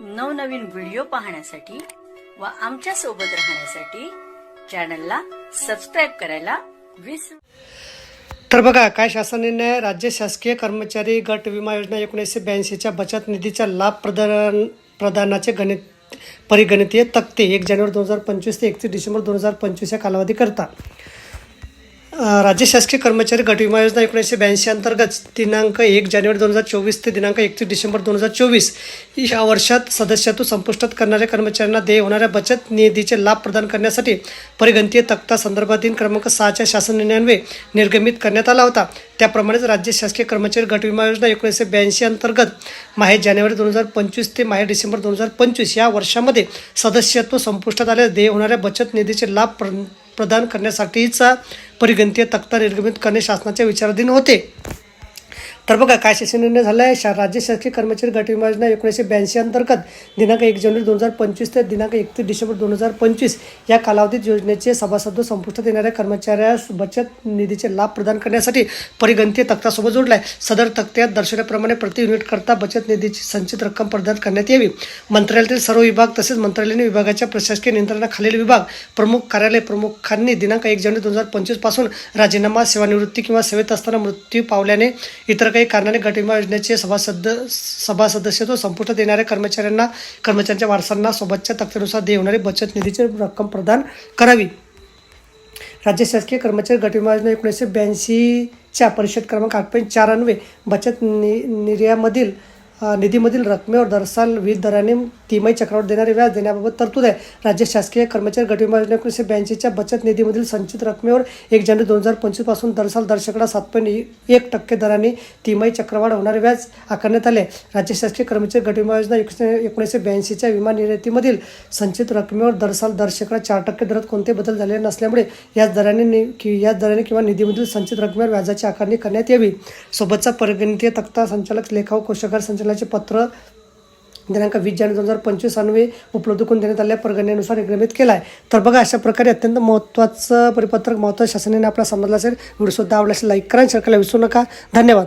नवनवीन व्हिडिओ पाहण्यासाठी व आमच्यासोबत राहण्यासाठी चॅनलला सबस्क्राईब करायला विसरू तर बघा काय शासन निर्णय राज्य शासकीय कर्मचारी गट विमा योजना एकोणीसशे ब्याऐंशीच्या बचत निधीचा लाभ प्रदान प्रदानाचे गणित परिगणितीय तक्ते एक जानेवारी दोन हजार पंचवीस ते एकतीस डिसेंबर दोन हजार पंचवीस या कालावधीकरता. राज्य शासकीय कर्मचारी गट विमा योजना एकोणीसशे ब्याऐंशी अंतर्गत दिनांक एक जानेवारी दोन हजार चोवीस ते दिनांक एकतीस डिसेंबर दोन हजार चोवीस या वर्षात सदस्यत्व संपुष्टात करणाऱ्या कर्मचाऱ्यांना देय होणाऱ्या बचत निधीचे लाभ प्रदान करण्यासाठी परिगणतीय तक्ता संदर्भातील क्रमांक सहाच्या शासन निर्णयान्वये निर्गमित करण्यात आला होता. त्याप्रमाणेच राज्य शासकीय कर्मचारी गट विमा योजना एकोणीसशे ब्याऐंशी अंतर्गत माहे जानेवारी दोन हजार पंचवीस ते माहे डिसेंबर दोन हजार पंचवीस या वर्षामध्ये सदस्यत्व संपुष्टात आल्यास देय होणाऱ्या बचत निधीचे लाभ प्र प्रदान करण्यासाठीचा परिगणतीय तक्ता निर्गमित करणे शासनाच्या विचाराधीन होते. तर बघा काय शासन निर्णय झाला आहे शा राज्य शासकीय कर्मचारी गट विमा योजना एकोणीसशे ब्याऐंशी अंतर्गत दिनांक एक जानेवारी दोन हजार पंचवीस ते दिनांक एकतीस डिसेंबर दोन हजार पंचवीस या कालावधीत योजनेचे सभासद संपुष्टात येणाऱ्या कर्मचाऱ्यास बचत निधीचे लाभ प्रदान करण्यासाठी परिगणतीय तक्तासोबत जोडला आहे सदर तक्त्यात दर्शवल्याप्रमाणे प्रति युनिट करता बचत निधीची संचित रक्कम प्रदान करण्यात यावी. मंत्रालयातील सर्व विभाग तसेच मंत्रालयाने विभागाच्या प्रशासकीय नियंत्रणाखालील विभाग प्रमुख कार्यालय प्रमुखांनी दिनांक एक जानेवारी दोन हजार पंचवीसपासून राजीनामा सेवानिवृत्ती किंवा सेवेत असताना मृत्यू पावल्याने इतर काही कारणाने गटविमा योजनेचे सभासद सभा सदस्यत्व संपुष्टात येणाऱ्या कर्मचाऱ्यांना कर्मचाऱ्यांच्या वारसांना सोबतच्या तक्त्यानुसार देवणारी होणारी बचत निधीची रक्कम प्रदान करावी. राज्य शासकीय कर्मचारी गटविमा योजना एकोणीसशे ब्याऐंशीच्या परिषद क्रमांक आठ पॉईंट चार अन्वे बचत नि निर्यामधील निधीमधील रकमेवर दरसाल विविध दराने तिमाही चक्रावर देणारे व्याज देण्याबाबत तरतूद आहे. राज्य शासकीय कर्मचारी गट विमा योजना एकोणीसशे ब्याऐंशीच्या बचत निधीमधील संचित रकमेवर एक जानेवारी दोन हजार पंचवीसपासून दरसाल दर्शकडा सात पॉईंट एक टक्के दराने तिमाही चक्रवाढ होणारे व्याज आकारण्यात आले. राज्य शासकीय कर्मचारी गट विमा योजना एकोणीसशे एकोणीसशे ब्याऐंशीच्या विमा निर्यातीमधील संचित रकमेवर दरसाल दर्शकडा चार टक्के दरात कोणते बदल झालेले नसल्यामुळे याच दराने कि याच दराने किंवा निधीमधील संचित रकमेवर व्याजाची आकारणी करण्यात यावी. सोबतचा परगणितीय तक्ता संचालक लेखा कोशागार संचालक संचालनाचे पत्र दिनांक वीस जानेवारी दोन हजार पंचवीस अन्वये उपलब्ध करून देण्यात आलेल्या परगण्यानुसार निर्गमित केला आहे तर बघा अशा प्रकारे अत्यंत महत्त्वाचं परिपत्रक महत्त्वाचं शासनाने आपला समजला असेल व्हिडिओसुद्धा आवडला असेल लाईक करा शेअर करायला विसरू नका. धन्यवाद.